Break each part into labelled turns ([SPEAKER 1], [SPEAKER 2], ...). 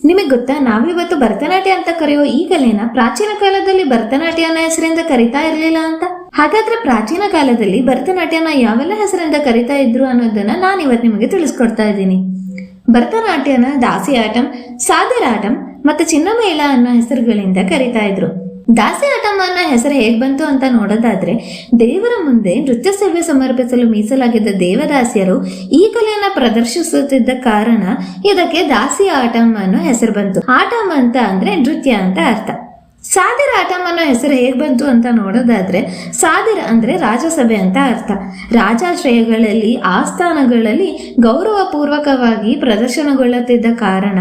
[SPEAKER 1] ನಿಮಗೆ ಗೊತ್ತಾ, ನಾವಿವತ್ತು ಭರತನಾಟ್ಯ ಅಂತ ಕರೆಯೋ ಈ ಪ್ರಾಚೀನ ಕಾಲದಲ್ಲಿ ಭರತನಾಟ್ಯ ಹೆಸರಿಂದ ಕರಿತಾ ಇರಲಿಲ್ಲ ಅಂತ? ಹಾಗಾದ್ರೆ ಪ್ರಾಚೀನ ಕಾಲದಲ್ಲಿ ಭರತನಾಟ್ಯನ ಯಾವೆಲ್ಲ ಹೆಸರಿಂದ ಕರಿತಾ ಇದ್ರು ಅನ್ನೋದನ್ನ ನಾನು ಇವತ್ತು ನಿಮಗೆ ತಿಳಿಸ್ಕೊಡ್ತಾ ಇದ್ದೀನಿ. ಭರತನಾಟ್ಯನ ದಾಸಿ ಆಟಂ ಸಾದರಾಟಂ ಮತ್ತೆ ಚಿನ್ನಮೇಳ ಅನ್ನೋ ಹೆಸರುಗಳಿಂದ ಕರಿತಾ ಇದ್ರು. ದಾಸಿಯಾಟಂ ಅನ್ನೋ ಹೆಸರು ಹೇಗೆ ಬಂತು ಅಂತ ನೋಡೋದಾದ್ರೆ, ದೇವರ ಮುಂದೆ ನೃತ್ಯ ಸೇವೆ ಸಮರ್ಪಿಸಲು ಮೀಸಲಾಗಿದ್ದ ದೇವದಾಸಿಯರು ಈ ಕಲೆಯನ್ನ ಪ್ರದರ್ಶಿಸುತ್ತಿದ್ದ ಕಾರಣ ಇದಕ್ಕೆ ದಾಸಿ ಆಟಂ ಅನ್ನೋ ಹೆಸರು ಬಂತು. ಆಟಂ ಅಂತ ಅಂದ್ರೆ ನೃತ್ಯ ಅಂತ ಅರ್ಥ. ಸಾದಿರ ಆಟಮ್ ಅನ್ನೋ ಹೆಸರು ಹೇಗೆ ಬಂತು ಅಂತ ನೋಡೋದಾದ್ರೆ, ಸಾದಿರ ಅಂದ್ರೆ ರಾಜಸಭೆ ಅಂತ ಅರ್ಥ. ರಾಜಾಶ್ರಯಗಳಲ್ಲಿ, ಆಸ್ಥಾನಗಳಲ್ಲಿ ಗೌರವಪೂರ್ವಕವಾಗಿ ಪ್ರದರ್ಶನಗೊಳ್ಳುತ್ತಿದ್ದ ಕಾರಣ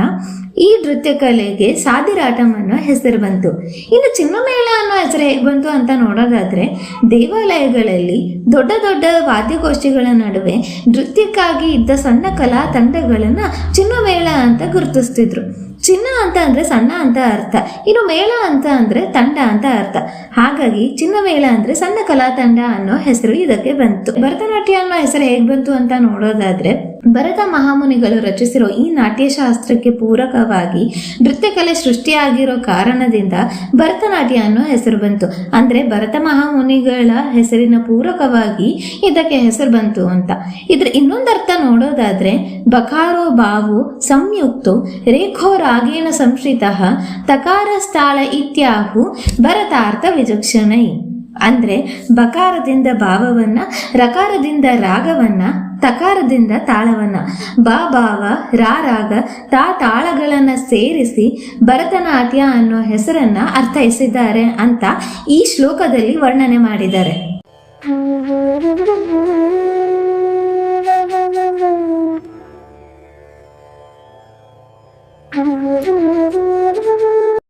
[SPEAKER 1] ಈ ನೃತ್ಯ ಕಲೆಗೆ ಸಾದಿರಾಟಂ ಅನ್ನೋ ಹೆಸರು ಬಂತು. ಇನ್ನು ಚಿನ್ನಮೇಳ ಅನ್ನೋ ಹೆಸರು ಹೇಗೆ ಬಂತು ಅಂತ ನೋಡೋದಾದ್ರೆ, ದೇವಾಲಯಗಳಲ್ಲಿ ದೊಡ್ಡ ದೊಡ್ಡ ವಾದ್ಯಗೋಷ್ಠಿಗಳ ನಡುವೆ ನೃತ್ಯಕ್ಕಾಗಿ ಇದ್ದ ಸಣ್ಣ ಕಲಾ ತಂಡಗಳನ್ನ ಚಿನ್ನಮೇಳ ಅಂತ ಗುರುತಿಸ್ತಿದ್ರು. ಚಿನ್ನ ಅಂತ ಅಂದ್ರೆ ಸಣ್ಣ ಅಂತ ಅರ್ಥ. ಇನ್ನು ಮೇಳ ಅಂತ ಅಂದ್ರೆ ತಂಡ ಅಂತ ಅರ್ಥ. ಹಾಗಾಗಿ ಚಿನ್ನ ಮೇಳ ಅಂದ್ರೆ ಸಣ್ಣ ಕಲಾ ತಂಡ ಅನ್ನೋ ಹೆಸರು ಇದಕ್ಕೆ ಬಂತು. ಭರತನಾಟ್ಯ ಅನ್ನೋ ಹೆಸರು ಹೇಗ್ ಬಂತು ಅಂತ ನೋಡೋದಾದ್ರೆ ಭರತ ಮಹಾಮುನಿಗಳು ರಚಿಸಿರೋ ಈ ನಾಟ್ಯಶಾಸ್ತ್ರಕ್ಕೆ ಪೂರಕವಾಗಿ ನೃತ್ಯ ಕಲೆ ಸೃಷ್ಟಿಯಾಗಿರೋ ಕಾರಣದಿಂದ ಭರತನಾಟ್ಯ ಅನ್ನೋ ಹೆಸರು ಬಂತು. ಅಂದ್ರೆ ಭರತ ಮಹಾಮುನಿಗಳ ಹೆಸರಿನ ಪೂರಕವಾಗಿ ಇದಕ್ಕೆ ಹೆಸರು ಬಂತು ಅಂತ. ಇದ್ರ ಇನ್ನೊಂದು ಅರ್ಥ ನೋಡೋದಾದ್ರೆ, ಬಕಾರೋ ಬಾವು ಸಂಯುಕ್ತು ರೇಖೋ ರಾಗೇಣ ಸಂಶ್ರಿತ ತಕಾರ ಸ್ಥಾಳ ಇತ್ಯಾಹು ಭರತಾರ್ಥ ವಿಚಕ್ಷಣೈ. ಅಂದ್ರೆ ಬಕಾರದಿಂದ ಭಾವವನ್ನ, ರಕಾರದಿಂದ ರಾಗವನ್ನ ತಕಾರದಿಂದ ತಾಳವನ್ನ ಬಾ ಬಾವ, ರಾ ರಾಗ, ತಾ ತಾಳಗಳನ್ನ ಸೇರಿಸಿ ಭರತನಾಟ್ಯ ಅನ್ನೋ ಹೆಸರನ್ನ ಅರ್ಥೈಸಿದ್ದಾರೆ ಅಂತ ಈ ಶ್ಲೋಕದಲ್ಲಿ ವರ್ಣನೆ ಮಾಡಿದ್ದಾರೆ.